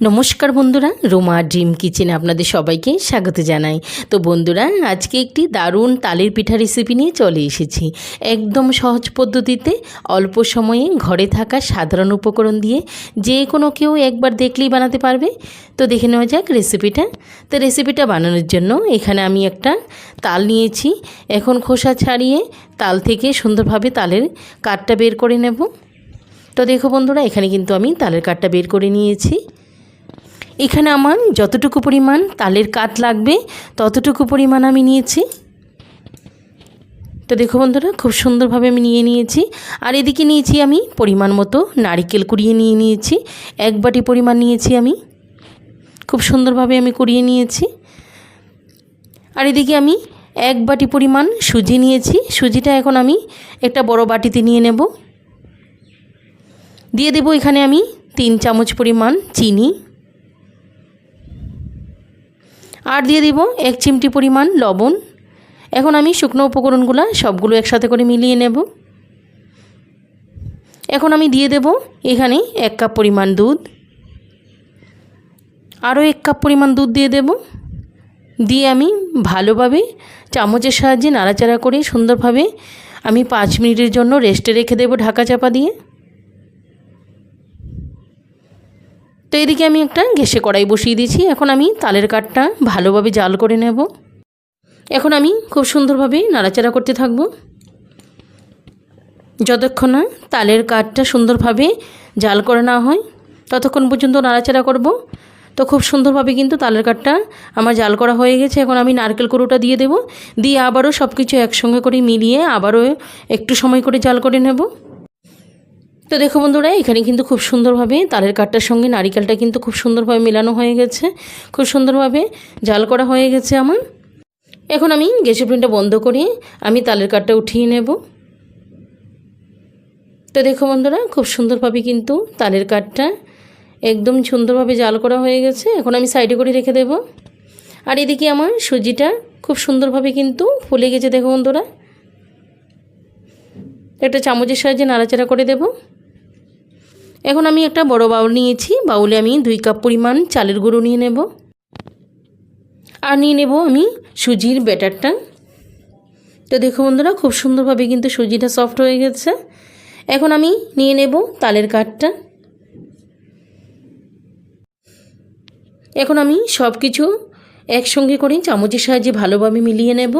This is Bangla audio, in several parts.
নমস্কার বন্ধুরা, রোমা ড্রিম কিচেনে আপনাদের সবাইকে স্বাগত জানাই। তো বন্ধুরা, আজকে একটি দারুণ তালের পিঠা রেসিপি নিয়ে চলে এসেছি। একদম সহজ পদ্ধতিতে, অল্প সময়ে ঘরে থাকা সাধারণ উপকরণ দিয়ে যে কোনো কেউ একবার দেখলেই বানাতে পারবে। তো দেখে নেওয়া যাক রেসিপিটা তো রেসিপিটা বানানোর জন্য এখানে আমি একটা তাল নিয়েছি। এখন খোসা ছাড়িয়ে তাল থেকে সুন্দরভাবে তালের কাঠটা বের করে নেব। তো দেখো বন্ধুরা, এখানে কিন্তু আমি তালের কাঠটা বের করে নিয়েছি। এখানে আমার যতটুকু পরিমাণ তালের কাঠ লাগবে, ততটুকু পরিমাণ আমি নিয়েছি। তো দেখো বন্ধুরা, খুব সুন্দরভাবে আমি নিয়ে নিয়েছি। আর এদিকে নিয়েছি আমি পরিমাণ মতো নারিকেল কুড়িয়ে নিয়ে নিয়েছি। এক বাটি পরিমাণ নিয়েছি আমি। খুব সুন্দরভাবে আমি কুড়িয়ে নিয়েছি। আর এদিকে আমি এক বাটি পরিমাণ সুজি নিয়েছি। সুজিটা এখন আমি একটা বড় বাটিতে নিয়ে নেব। দিয়ে দেবো এখানে আমি তিন চামচ পরিমাণ চিনি। আর দিয়ে দিব এক চিমটি পরিমাণ লবণ। এখন আমি শুকনো উপকরণগুলো সবগুলো একসাথে করে মিলিয়ে নেব। এখন আমি দিয়ে দেব এখানে এক কাপ পরিমাণ দুধ। আরও এক কাপ পরিমাণ দুধ দিয়ে দেব। দিয়ে আমি ভালোভাবে চামচের সাহায্যে নাড়াচাড়া করে সুন্দরভাবে আমি পাঁচ মিনিটের জন্য রেস্টে রেখে দেবো ঢাকা চাপা দিয়ে। তো এদিকে আমি একটা গ্যাসে কড়াই বসিয়ে দিয়েছি। এখন আমি তালের কাঠটা ভালোভাবে জাল করে নেব। এখন আমি খুব সুন্দরভাবে নাড়াচাড়া করতে থাকব। যতক্ষণ না তালের কাঠটা সুন্দরভাবে জাল করে না হয়, ততক্ষণ পর্যন্ত নাড়াচাড়া করব। তো খুব সুন্দরভাবে কিন্তু তালের কাঠটা আমার জাল করা হয়ে গেছে। এখন আমি নারকেল কুড়োটা দিয়ে দেব। দিয়ে আবারও সব কিছু একসঙ্গে করে মিলিয়ে আবারও একটু সময় করে জাল করে নেব। তো দেখো বন্ধুরা, এখানে কিন্তু খুব সুন্দরভাবে তালের কাঠটার সঙ্গে নারিকেলটা কিন্তু খুব সুন্দরভাবে মেলানো হয়ে গেছে। খুব সুন্দরভাবে জাল করা হয়ে গেছে আমার। এখন আমি গ্যাসের ফ্লেমটা বন্ধ করে আমি তালের কাঠটা উঠিয়ে নেব। তো দেখো বন্ধুরা, খুব সুন্দরভাবে কিন্তু তালের কাঠটা একদম সুন্দরভাবে জাল করা হয়ে গেছে। এখন আমি সাইডে করে রেখে দেব। আর এদিকে আমার সুজিটা খুব সুন্দরভাবে কিন্তু ফুলে গেছে, দেখো বন্ধুরা। একটা চামচের সাহায্যে নাড়াচাড়া করে দেবো। এখন আমি একটা বড় বাউল নিয়েছি। বাউলে আমি দুই কাপ পরিমাণ চালের গুঁড়ো নিয়ে নেব। আর নিয়ে নেব আমি সুজির ব্যাটারটা তো দেখো বন্ধুরা, খুব সুন্দরভাবে কিন্তু সুজিটা সফট হয়ে গেছে। এখন আমি নিয়ে নেব তালের কাঠটা। এখন আমি সব কিছু একসঙ্গে করে চামচের সাহায্যে ভালোভাবে মিলিয়ে নেব।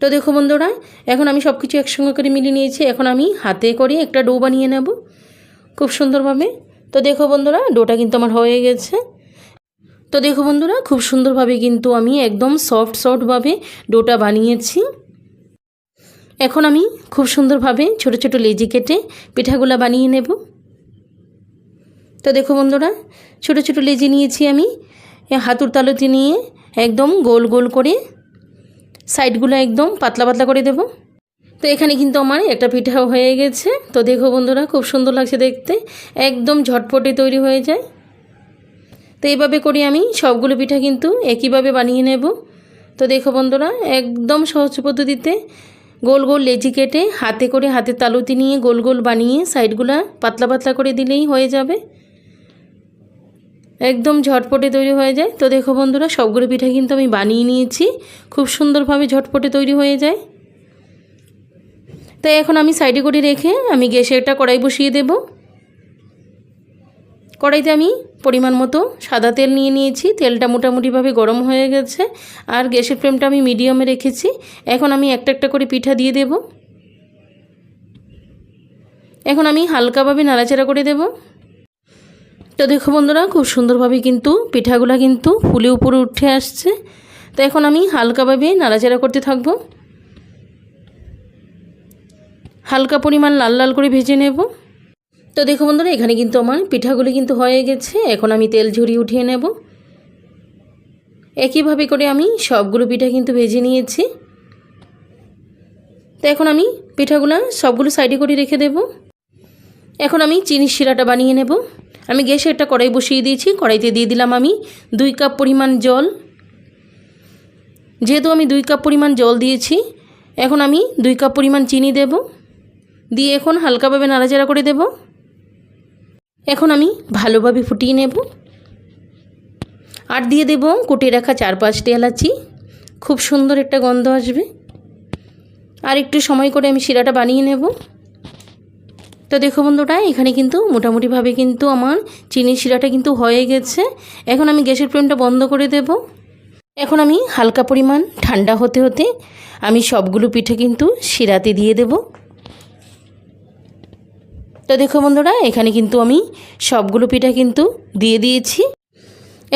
তো দেখো বন্ধুরা, এখন আমি সব কিছু একসঙ্গে করে মিলিয়ে নিয়েছি। এখন আমি হাতে করে একটা ডো বানিয়ে নেব, খুব সুন্দরভাবে। তো দেখো বন্ধুরা, ডোটা কিন্তু আমার হয়ে গেছে। তো দেখো বন্ধুরা, খুব সুন্দরভাবে কিন্তু আমি একদম সফট সফটভাবে ডোটা বানিয়েছি। এখন আমি খুব সুন্দরভাবে ছোট ছোট লেজি কেটে পিঠাগুলা বানিয়ে নেব। তো দেখো বন্ধুরা, ছোট ছোট লেজি নিয়েছি আমি। হাতুর তালুতে নিয়ে একদম গোল গোল করে সাইডগুলো একদম পাতলা পাতলা করে দেব। তো এখানে কিন্তু আমার একটা পিঠাও হয়ে গেছে। তো দেখো বন্ধুরা, খুব সুন্দর লাগছে দেখতে। একদম ঝটপটে তৈরি হয়ে যায়। তো এইভাবে করে আমি সবগুলো পিঠা কিন্তু একইভাবে বানিয়ে নেব। তো দেখো বন্ধুরা, একদম সহজ পদ্ধতিতে গোল গোল লেজি কেটে হাতে করে হাতের তালুতি নিয়ে গোল গোল বানিয়ে সাইডগুলা পাতলা পাতলা করে দিলেই হয়ে যাবে। একদম ঝটপটে তৈরি হয়ে যায়। তো দেখো বন্ধুরা, সবগুলো পিঠা কিন্তু আমি বানিয়ে নিয়েছি। খুব সুন্দরভাবে ঝটপটে তৈরি হয়ে যায়। তাই এখন আমি সাইডে করে রেখে আমি গ্যাসে একটা কড়াই বসিয়ে দেব। কড়াইতে আমি পরিমাণ মতো সাদা তেল নিয়ে নিয়েছি। তেলটা মোটামুটিভাবে গরম হয়ে গেছে আর গ্যাসের ফ্লেমটা আমি মিডিয়ামে রেখেছি। এখন আমি একটা একটা করে পিঠা দিয়ে দেব। এখন আমি হালকাভাবে নাড়াচাড়া করে দেবো। তো দেখো বন্ধুরা, খুব সুন্দরভাবে কিন্তু পিঠাগুলো কিন্তু ফুলে উপরে উঠে আসছে। তো এখন আমি হালকাভাবে নাড়াচাড়া করতে থাকব। হালকা পরিমাণ লাল লাল করে ভেজে নেব। তো দেখো বন্ধুরা, এখানে কিন্তু আমার পিঠাগুলি কিন্তু হয়ে গেছে। এখন আমি তেল ঝরিয়ে উঠিয়ে নেব। একইভাবে করে আমি সবগুলো পিঠা কিন্তু ভেজে নিয়েছি। তো এখন আমি পিঠাগুলো সবগুলো সাইডে করে রেখে দেব। এখন আমি চিনির শিরাটা বানিয়ে নেব। আমি গ্যাসে একটা কড়াই বসিয়ে দিয়েছি, কড়াইতে দিয়ে দিলাম আমি দুই কাপ পরিমাণ জল। যেহেতু আমি দুই কাপ পরিমাণ জল দিয়েছি, এখন আমি দুই কাপ পরিমাণ চিনি দেব। দিয়ে এখন হালকাভাবে নাড়াচাড়া করে দেব। এখন আমি ভালোভাবে ফুটিয়ে নেব। আর দিয়ে দেব কুটে রাখা চার পাঁচটি এলাচি। খুব সুন্দর একটা গন্ধ আসবে। আর একটু সময় করে আমি শিরাটা বানিয়ে নেব। তো দেখো বন্ধুরা, এখানে কিন্তু মোটামুটিভাবে কিন্তু আমার চিনি শিরাটা কিন্তু হয়ে গেছে। এখন আমি গ্যাসের ফ্লেমটা বন্ধ করে দেব। এখন আমি হালকা পরিমাণ ঠান্ডা হতে হতে আমি সবগুলো পিঠে কিন্তু শিরাতে দিয়ে দেব। তো দেখো বন্ধুরা, এখানে কিন্তু আমি সবগুলো পিঠা কিন্তু দিয়ে দিয়েছি।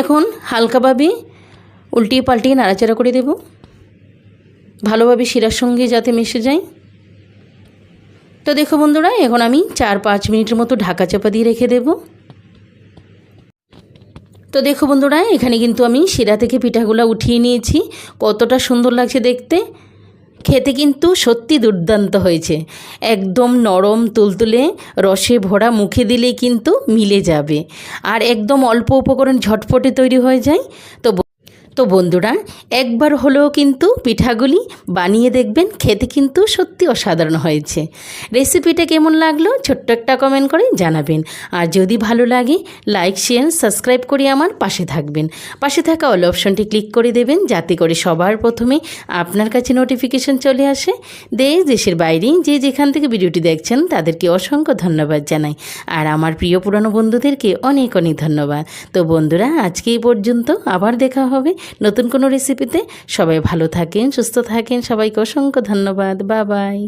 এখন হালকাভাবে উল্টিয়ে পাল্টিয়ে নাড়াচাড়া করে দেব। ভালোভাবে শিরার সঙ্গে যাতে মিশে যায়। তো দেখো বন্ধুরা, এখন আমি চার পাঁচ মিনিটের মতো ঢাকা চাপা দিয়ে রেখে দেব। তো দেখো বন্ধুরা, এখানে কিন্তু আমি শিরা থেকে পিঠাগুলো উঠিয়ে নিয়েছি। কতটা সুন্দর লাগছে দেখতে। খেতে কিন্তু সত্যি দুর্দান্ত হয়েছে। একদম নরম, তুলতুলে, রসে ভরা, মুখে দিলেই কিন্তু মিলে যাবে। আর একদম অল্প উপকরণ ঝটপটে তৈরি হয়ে যায়। তো তো বন্ধুরা, একবার হলেও কিন্তু পিঠাগুলি বানিয়ে দেখবেন, খেতে কিন্তু সত্যি অসাধারণ হয়েছে। রেসিপিটা কেমন লাগল ছোট্ট একটা কমেন্ট করে জানাবেন। আর যদি ভালো লাগে লাইক শেয়ার সাবস্ক্রাইব করে আমার পাশে থাকবেন। পাশে থাকা অল অপশনটি ক্লিক করে দেবেন, যাতে করে সবার প্রথমে আপনার কাছে নোটিফিকেশন চলে আসে। দেশ, দেশের বাইরে যে যেখান থেকে ভিডিওটি দেখছেন, তাদেরকে অসংখ্য ধন্যবাদ জানাই। আর আমার প্রিয় পুরানো বন্ধুদেরকে অনেক অনেক ধন্যবাদ। তো বন্ধুরা, আজকে এই পর্যন্ত আবার দেখা হবে। নতুন কোনো রেসিপিতে সবাই ভালো থাকেন সুস্থ থাকেন সবাইকে অসংখ্য ধন্যবাদ বা বাই